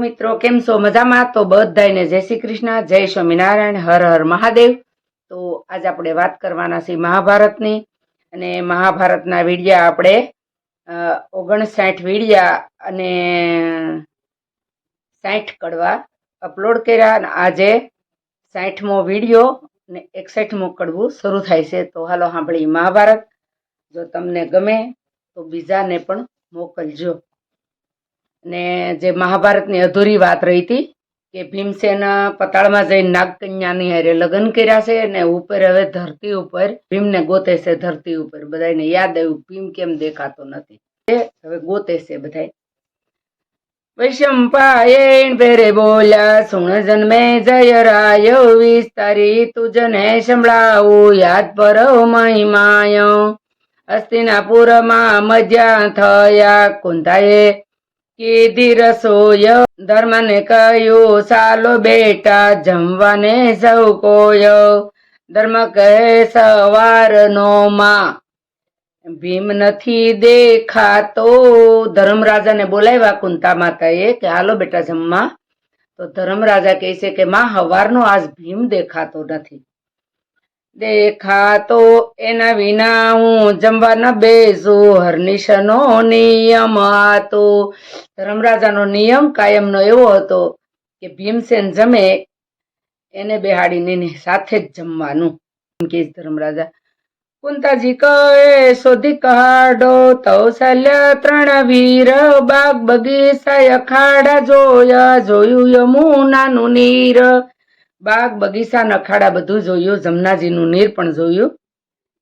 મિત્રો, કેમ છો? મજામાં? તો બધાને જય શ્રી કૃષ્ણ, જય સ્વામિનારાયણ, હર હર મહાદેવ. તો આજે આપણે વાત કરવાના છે મહાભારતની. અને મહાભારતના વિડિયા આપણે ઓગણસાઠ વિડિયા અને સાઠ કડવા અપલોડ કર્યા અને આજે સાઠમો વિડિયો અને એકસઠમો કડવું શરૂ થાય છે. તો હાલો સાંભળી મહાભારત. જો તમને ગમે તો બીજાને પણ મોકલજો. ને જે મહાભારતની અધૂરી વાત રહી હતી કે ભીમસેન પતાળમાં જઈને નાગકન્યાની હારે લગ્ન કર્યા છે ને ઉપર હવે ધરતી ઉપર, ભીમને ગોતે છે ધરતી ઉપર. બધાને યાદ આવ્યું, ભીમ કેમ દેખાતો નથી? હવે ગોતે છે બધા વૈશંપાયણ ભેરે બોલ્યા, સુણ જન્મે જય રાય, વિસ્તારી તુજને સંભળાવું, યાદ પર મહિમાય. હસ્તિનાપુરમાં મજા થયા કુંતાએ કીધી રસોય ધર્મને કહ્યું, સાલો બેટા, જમવાને સૌ કોય. ધર્મ કહે, સવારનો માં. ભીમ નથી દેખાતો. ધર્મરાજાને બોલાવ્યા કુંતા માતાએ કે, હાલો બેટા જમવા. તો ધર્મરાજા કહે છે કે, માં, હવારનો આજ ભીમ દેખાતો નથી. દેખાતો એના વિના હું જમવા ન બેસું. હર્નિશનો નિયમ હતો. ધર્મરાજાનો નિયમ કાયમનો એવો હતો કે ભીમસેન જમે એને બેહાડીને સાથે જ જમવાનું. કે ધર્મરાજા. કુંતાજી કહે, શોધી કાઢો. કૌશલ્ય ત્રણ વીર, બાગ બગીચા અખાડા જોયા. જોયું યમુનાનું નીર. બાગ, બગીચા, નખાડા બધું જોયું, જમનાજીનું નીર પણ જોયું.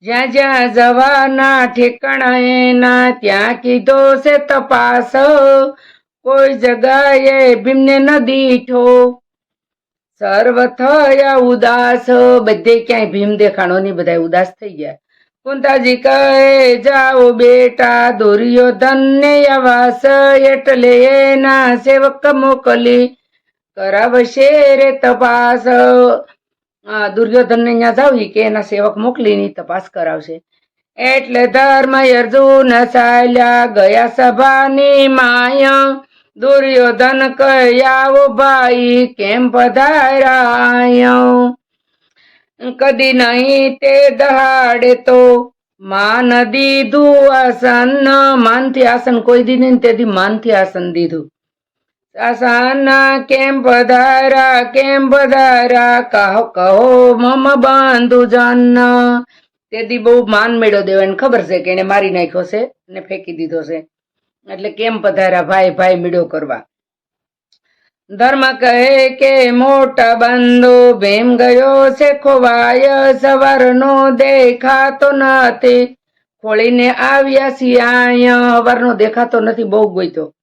જ્યાં જ્યાં જવાના ઠેકાણા એના, ત્યાં કીધો છે તપાસ. કોઈ જગાએ ભીમને ન દીઠો સર્વ થયા ઉદાસ. બધે ક્યાંય ભીમ દેખાણો ની બધા ઉદાસ થઈ ગયા. કુંતાજી કહે, જાઓ બેટા, દોર્યો ધન્ય વાસ એટલે એના સેવક મોકલી. કરાવશે રે તપાસ. આ દુર્યોધન ને ત્યાં જાવ કે એના સેવક મોકલીને તપાસ કરાવશે. એટલે ધર્મ અર્જુન ચાલ્યા ગયા સભાની માય. દુર્યોધન કયાવો ભાઈ, કેમ પધારાય? કદી નહીં તે દહાડે તો માન દીધું આસન. માનથી આસન કોઈ દીધું ને તેથી માનથી આસન દીધું. આસન કેમ પધારા કેમ પધારા? કહો કહો, મમ બાંધુ જાન તેથી બહુ માન મેળો દેવો એને ખબર છે કે એને મારી નાખ્યો છે અને ફેંકી દીધો છે. એટલે કેમ પધારા? ભાઈ ભાઈ, મેળો કરવા. ધર્મ કહે કે મોટા બંધુ ભીમ ગયો છે, ખોવાય સવારનો દેખાતો નથી. ખોળીને આવ્યા સિયાય સવારનો દેખાતો નથી, બહુ ગોઈતો.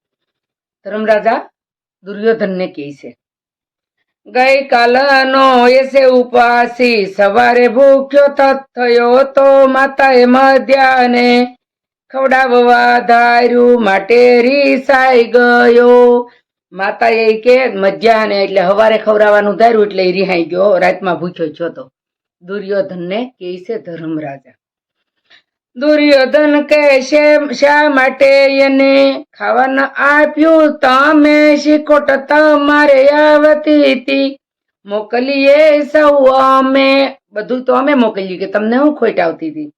ધર્મરાજા દુર્યોધનને કહે છે ગઈ કાલનો એસે ઉપાસી સવારે ભૂખ્યો તત થયો તો માતાએ મધ્યાને ખવડાવવા ધાર્યું, માટે રીસાઈ ગયો. માતાએ એ કે મધ્યાને એટલે હવારે ખવડાવવાનું ધાર્યું, એટલે રિહાઈ ગયો રાતમાં ભૂખ્યો છો તો. દુર્યોધનને કહે છે, ધર્મરાજા દુર્યોધન કે છે, શા માટે એને ખાવાનું આપ્યું? તમે શિકોટ તમારે આવતી હતી. મોકલીએ સૌ અમે. બધું તો અમે મોકલ્યું કે તમને હું ખોટ આવતી હતી.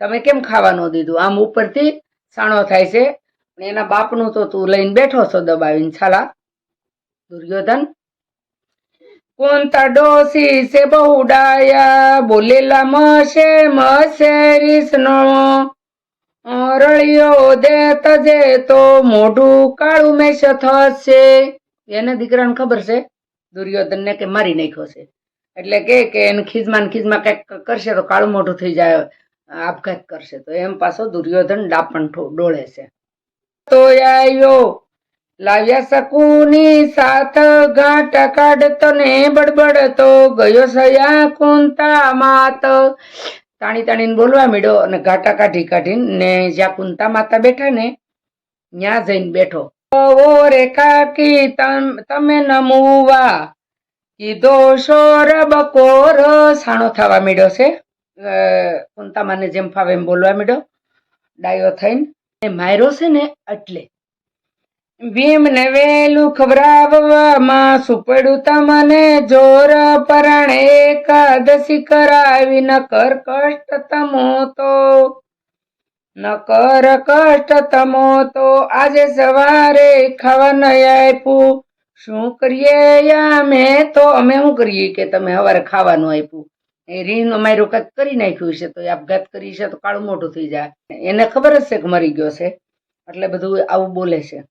તમે કેમ ખાવાનું દીધું? આમ ઉપરથી સાણો થાય છે. એના બાપનું તો તું લઈને બેઠો છો દબાવીને, છાલા. દુર્યોધન કોંતા ડોસી છે બહુ ડાયા, બોલેલા મશે મશે રીસનો. રળિયો દે તજે તો મોઢું કાળું મેષ થશે. એને દીકરાને ખબર છે? દુર્યોધનને કે મારી નાખ્યો છે. એટલે કે કે એને ખીજમાં ખીજમાં કંઈક કરશે તો કાળું મોઢું થઈ જાય. આપઘાત કરશે તો એમ પાછો દુર્યોધન ડાપણ ડોળે છે. તો આવ્યો લાવ્યા શકુની સાથ ગાંઠ કાઢતો ને બડબડતો ગયો સયા કુંતા માત. તાણી તાણીને બોલવા મીડો અને ઘાટા કાઢી કાઢીને ને જ્યાં કુંતા માતા બેઠા ને, ત્યાં જઈને બેઠો. ઓ રે કાકી તમ- નમુવા, કીધો શોર બકોર. સાણો થવા મીડ્યો છે. કુંતા માને જેમ ફાવે એમ બોલવા મીડ્યો ડાયો થઈને માર્યો છે ને એટલે. ભીમને વેલું ખબરાવવામાં સુપડું તમને જોર પરણ એકાદશી કરાવી. ન કર કષ્ટ તમો તો ન કર કષ્ટ તમો તો આજે સવારે ખાવા ન આપ્યું. શું કરીએ અમે તો, અમે શું કરીએ કે તમે સવારે ખાવાનું આપ્યું? એ રીન અમારું કંઈક કરી નાખ્યું છે, તો એ આપઘાત કરી છે, તો કાળું મોટું થઈ જાય. એને ખબર જ છે કે મરી ગયો છે. એટલે બધું આવું બોલે છે.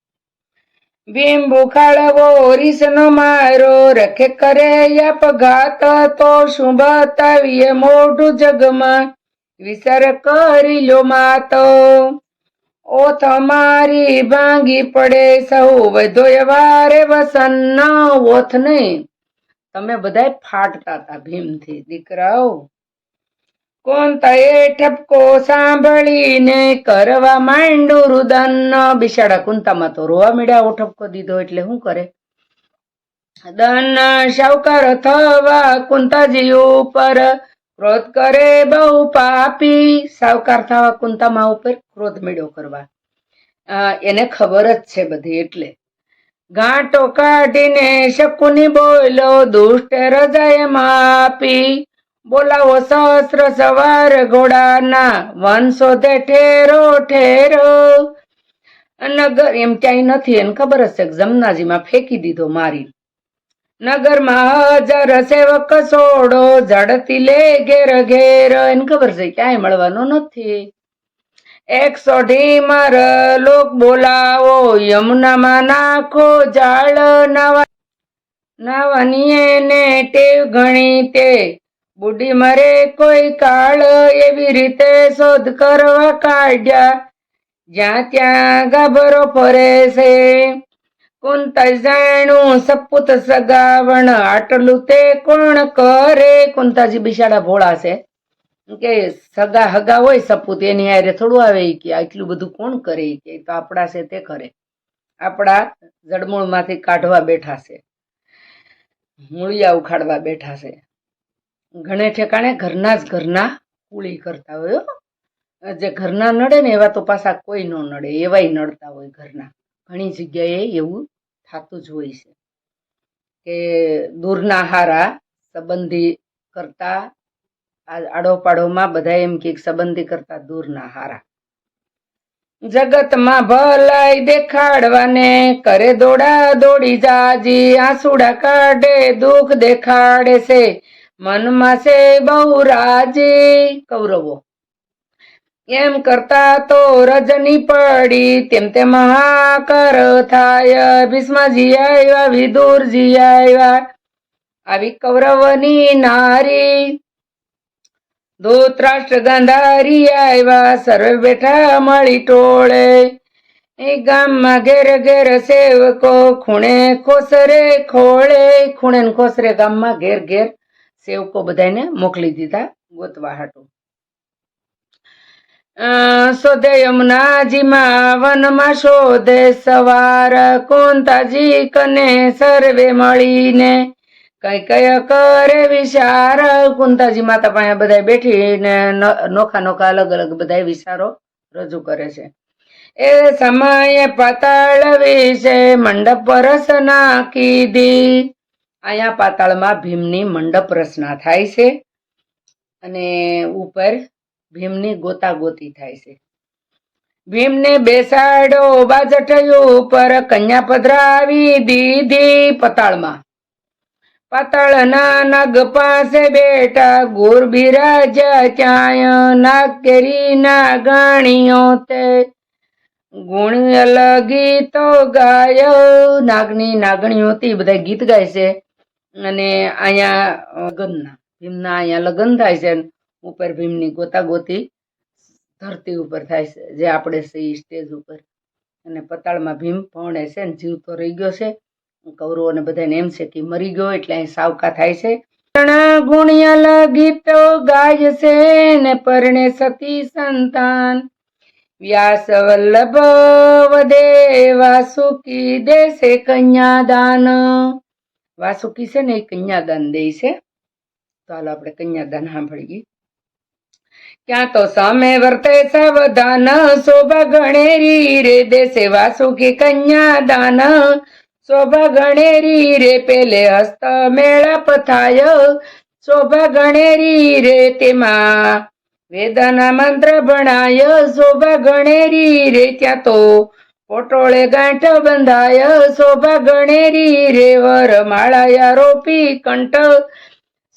ભીમ બુખાળવો ઓરીસનો મારો, રખે કરે અપઘાત તો શું બતાવીએ મોઢું જગમાં? વિસર કરી લો માતો. ઓ તમારી ભાંગી પડે સૌ વધો વારે વસન ઓથ નહીં તમે બધાય ફાટતા હતા ભીમથી, દીકરાઓ. કોણ તએ ઠપકો સાંભળીને કરવા માંડું રુદન બિશાડા કુંતામાં તો રોવા મીડ્યા ઠપકો દીધો એટલે શું કરે? દન શાવકાર થવા કુંતાજી ઉપર ક્રોધ કરે બહુ પાપી. સાવકાર થવા કુંતામાં ઉપર ક્રોધ મેળ્યો કરવા. એને ખબર જ છે બધી એટલે. ગાંટો કાઢીને શકુની બોલો દુષ્ટ હૃદય માપી. બોલાવો સહસ્ર સવાર ઘોડાના વન શોધે ઠેરો ઠેરો. નગર એમ ક્યાંય નથી, એને ખબર છે જમનાજીમાં ફેંકી દીધો મારી. નગરમાં હજાર સેવક સોડો ઝડતી લે ઘેર ઘેર. એને ખબર છે ક્યાંય મળવાનો નથી. એકસો ઢીમર લોક બોલાવો, યમુનામાં નાખો જાળ, નાવા નાવાની એને ટેવ ગણી તે. બુઢી મરે કોઈ કાળ એવી રીતે શોધ કરવા કાઢ્યા. જ્યાં ત્યાં ગાભરો ફરે છે. કુંત જાણું સપૂત સગાવણ આટલું તે કોણ કરે? કુંતાજી બિશાળા ભોળા છે? કે સગા હગા હોય સપૂત, એની હારે થોડું આવે કે આટલું બધું કોણ કરે કે? તો આપણા છે તે કરે આપણા જડમૂળમાંથી કાઢવા બેઠા છે. મૂળિયા ઉખાડવા બેઠા છે. ઘણે ઠેકાણે ઘરના જ ઘરના કુળી કરતા હોય જે ઘરના નડે ને એવા તો પાછા કોઈ ન નડે, એવાય નડતા હોય ઘરના. ઘણી જગ્યાએ એવું થતું જ હોય છે કે દૂરના હારા સંબંધી કરતા આડોપાડોમાં બધા એમ કે સંબંધી કરતા દૂરના હારા. જગતમાં ભલાઈ દેખાડવાને કરે દોડા દોડી જાજી, આંસુડા કાઢે, દુઃખ દેખાડે છે. મનમાં છે બહુ રાજી. કૌરવો, એમ કરતા તો રજની પડી. તેમ તે મહાકર થાય. ભીષ્મજી આવ્યા, વિદુરજી આવ્યા. આવી કૌરવની નારી. ધોત્રાષ્ટ્ર ગાંધારી આવ્યા. સર્વે બેઠા મળી ટોળે. એ ગામમાં ઘેર ઘેર સેવકો ખૂણે ખોસરે ખોળે. ખૂણે ખોસરે ગામમાં ઘેર ઘેર સેવકો બધાને મોકલી દીધા ગોતવા હાટું. શોધે યમુનાજીમાં વનમાં શોધે સવાર કોંતાજી કને સર્વે મળીને. કઈ કઈ કરે વિચાર કુંતાજી માતા પાસે બધા બેઠીને નોખા નોખા અલગ અલગ બધા વિચારો રજૂ કરે છે. એ સમયે પાતાળ વિશે મંડપ રસના કીધી અહીંયા પાતાળમાં ભીમની મંડપ રચના થાય છે અને ઉપર ભીમની ગોતાગોતી થાય છે. ભીમને બેસાડો, બાજઠયું ઉપર કન્યા પધરાવી દીધી પતાળમાં. પાતાળના નાગ પાસે બેઠા ગોર બિરાજ ચાય નાગ કેરી નાગણીઓ તે. ગુણ અલગી તો ગાય, નાગની નાગણીઓ હતી બધા ગીત ગાય છે. અને અહીંયા લગ્નના ભીમના અહીંયા લગ્ન થાય છે ઉપર ભીમની ગોતાગોતી ધરતી ઉપર થાય છે, જે આપણે છે એ સ્ટેજ ઉપર. અને પતાળમાં ભીમ ભણે છે ને જીવ તો રહી ગયો છે. કૌરવોને બધાને એમ છે કે મરી ગયો એટલે અહીં સાવકા થાય છે. ગુણિયલ ગીતો ગાય છે ને પરણે સતી સંતાન. વ્યાસ વલ્લભ વદે વાસુકી દેશે કન્યાદાન. વાસુકી છે ને એ કન્યાદાન દે છે. તો આપણે કન્યાદાન સાંભળીએ. ક્યાં તો સામે વર્તે સાવધાન, શોભા ગણેરી રે દેશે વાસુકી કન્યાદાન. શોભા ગણેરી રે પેલે હસ્ત મેળા પથાય. શોભા ગણેરી રે તેમાં વેદના મંત્ર ભણાય. શોભા ગણેરી રે ત્યાં તો પોટોળે ગાંઠ બંધાય, શોભા ગણેરી રે વર માળાયા રોપી કંઠ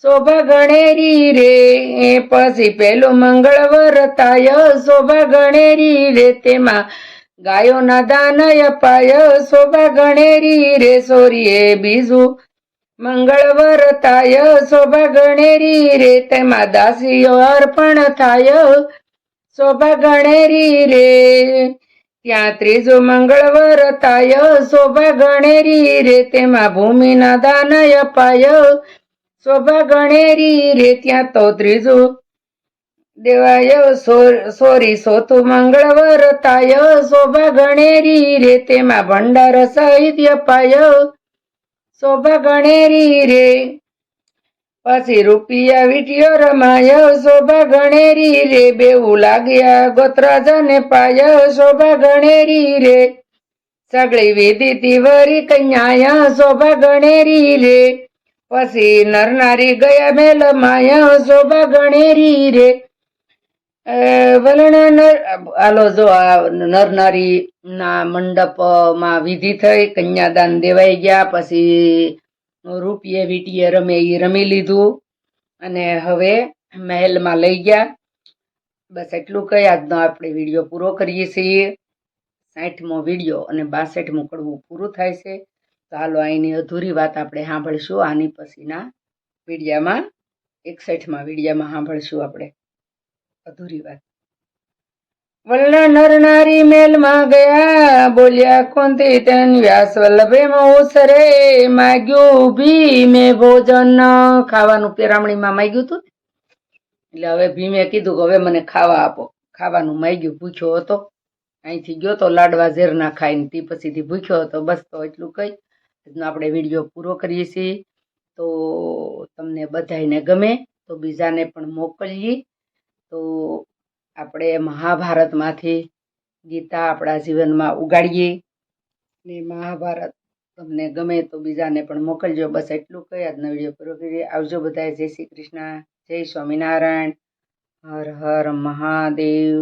શોભા ગણેરી રે પછી પેલું મંગળવર થાય શોભા ગણેરી રે, તેમાં ગાયોના દાન અપાય. શોભા ગણેરી રે, સોરીએ બીજું મંગળવર થાય શોભા ગણેરી રે, તેમાં દાસીઓ અર્પણ થાય. શોભા ગણેરી રે ત્યાં ત્રીજું મંગળવાર તાય શોભા ગણેરી રે તેમાં ભૂમિના દાન અપાય. શોભા ગણેરી રે ત્યાં તો ત્રીજું દેવાય. સોરી સોતુ મંગળવાર તાય શોભા ગણેરી રે તેમાં ભંડાર સાહિત્ય પાય શોભા ગણેરી રે પછી રૂપિયા વીટીઓ રમાય શોભા ગણેરી રે, બેવું લાગ્યા ગોત્રાજાને પાય શોભા ગણેરી રે. સગળી વિધિ તિવરી કન્યા શોભા ગણેરી રે. પછી નરનારી ગયા મેલ માયા શોભા ગણેરી રે. વલણા નર, હાલો જો આ નરનારી ના મંડપમાં વિધિ થઈ, કન્યાદાન દેવાઈ ગયા, પછી રૂપિયે વીટીએ રમે એ રમી લીધું. અને હવે મહેલમાં લઈ ગયા. બસ એટલું કહી, આજનો આપણે વીડિયો પૂરો કરીએ છીએ. સાઠમો વીડિયો અને બાસઠમું કડવું પૂરું થાય છે. તો હાલો અહીંની અધૂરી વાત આપણે સાંભળીશું. આની પછીના વિડીયામાં, એકસઠમાં વિડીયામાં સાંભળશું આપણે. અધૂરી વાત. વલ્લ નરનારી મેલમાં ગયા. બોલ્યા, કોંતી તેન વ્યાસ વલ્લભે મોસરે માગ્યું ભીમે ભોજન. ખાવાનું પેરામણીમાં માગ્યું હતું એટલે હવે ભીમે કીધું કે, હવે મને ખાવા આપો. ખાવાનું માગ્યું, ભૂખ્યો હતો. અહીંથી ગયો તો લાડવા ઝેરના ખાઈને તે પછીથી ભૂખ્યો હતો. બસ તો એટલું કહી. આજનો આપણે વીડિયો પૂરો કરીએ છીએ. તો તમને બધાયને ગમે તો બીજાને પણ મોકલીએ. તો આપણે મહાભારતમાંથી ગીતા આપણા જીવનમાં ઉગાડીએ ને મહાભારત તમને ગમે તો બીજાને પણ મોકલજો. બસ એટલું કહી આજનો વીડિયો પૂરો કરીએ. આવજો બધાએ જય શ્રી કૃષ્ણ. જય સ્વામિનારાયણ. હર હર મહાદેવ.